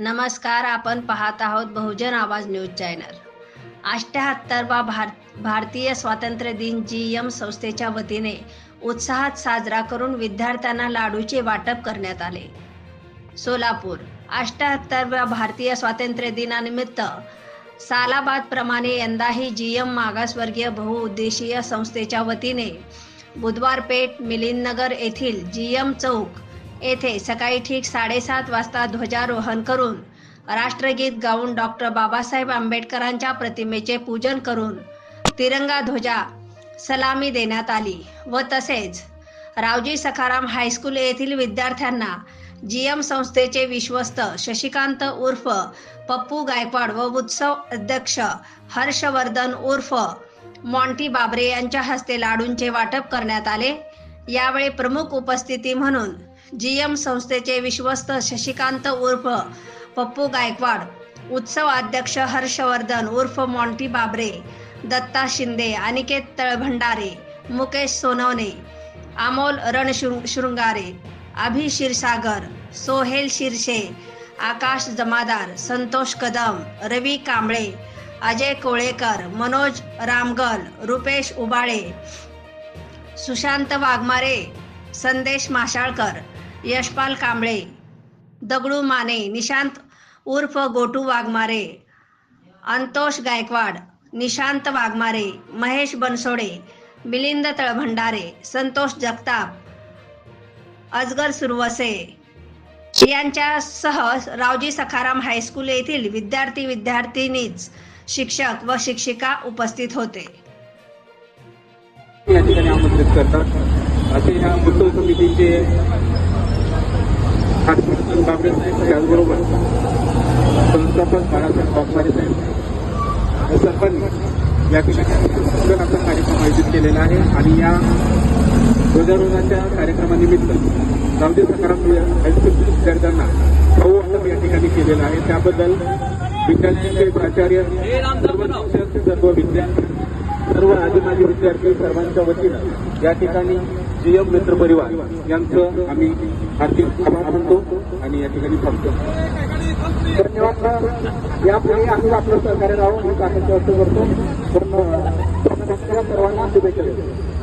नमस्कार आपण पाहत आहोत बहुजन आवाज न्यूज चॅनल. अष्ट्याहत्तरवा भार भारतीय स्वातंत्र्य दिन जी एम संस्थेच्या वतीने उत्साहात साजरा करून विद्यार्थ्यांना लाडूचे वाटप करण्यात आले. सोलापूर अष्ट्याहत्तरव्या भारतीय स्वातंत्र्य दिनानिमित्त सालाबाद प्रमाणे यंदाही जी एम मागासवर्गीय बहुउद्देशीय संस्थेच्या वतीने बुधवार पेठ मिलिंदनगर येथील जी एम चौक येथे सकाळी ठीक साडेसात वाजता ध्वजारोहण करून राष्ट्रगीत गाऊन डॉक्टर बाबासाहेब आंबेडकरांच्या प्रतिमेचे पूजन करून तिरंगा ध्वजा सलामी देण्यात आली व तसेच रावजी सखाराम हायस्कूल येथील विद्यार्थ्यांना जी एम संस्थेचे विश्वस्त शशिकांत उर्फ पप्पू गायकवाड व उत्सव अध्यक्ष हर्षवर्धन उर्फ मॉन्टी बाबरे यांच्या हस्ते लाडूंचे वाटप करण्यात आले. यावेळी प्रमुख उपस्थिती म्हणून जी एम संस्थेचे विश्वस्त शशिकांत उर्फ पप्पू गायकवाड उत्सव अध्यक्ष हर्षवर्धन उर्फ मॉन्टी बाबरे दत्ता शिंदे अनिकेत तळभंडारे मुकेश सोनवणे अमोल रणशृंग शृंगारे अभि क्षीरसागर सोहेल शिरशे आकाश जमादार संतोष कदम रवी कांबळे अजय कोळेकर मनोज रामगल रुपेश उबाळे सुशांत वाघमारे संदेश माशाळकर यशपाल कांबळे दगडू माने निशांत उर्फ गोटू वाघमारे अंतोष गायकवाड निशांत वाघमारे महेश बनसोडे मिलिंद तळभंडारे संतोष जगताप अजगर सुरवसे यांच्यासह रावजी सखाराम हायस्कूल येथील विद्यार्थी विद्यार्थिनीच शिक्षक व शिक्षिका उपस्थित होते. या ठिकाणी आमंत्रित करतात. असे ह्या समितीचे खासदार बाबरे साहेब त्याचबरोबर संस्थापक बाळासाहेब पापसारे साहेब हे सर्वांनी या ठिकाणी आपण कार्यक्रम आयोजित केलेला आहे आणि या ध्वजारोहणाच्या कार्यक्रमानिमित्त रावजी सकाराम हायस्कूलच्या विद्यार्थ्यांना भाऊ या ठिकाणी केलेलं आहे. त्याबद्दल विद्यालयाचे प्राचार्य सर्व शिक्षक सर्व विद्यार्थी सर्व आदिमाजी विद्यार्थी सर्वांच्या वतीनं या ठिकाणी जीएम मित्र परिवार यांचं आम्ही हार्दिक आभार मानतो आणि या ठिकाणी थांबतो. धन्यवाद यापुढे आम्ही आपलं सहकार्य राहून ही काकाची अर्थ करतो. पण सर्वांना शुभेच्छा देतो.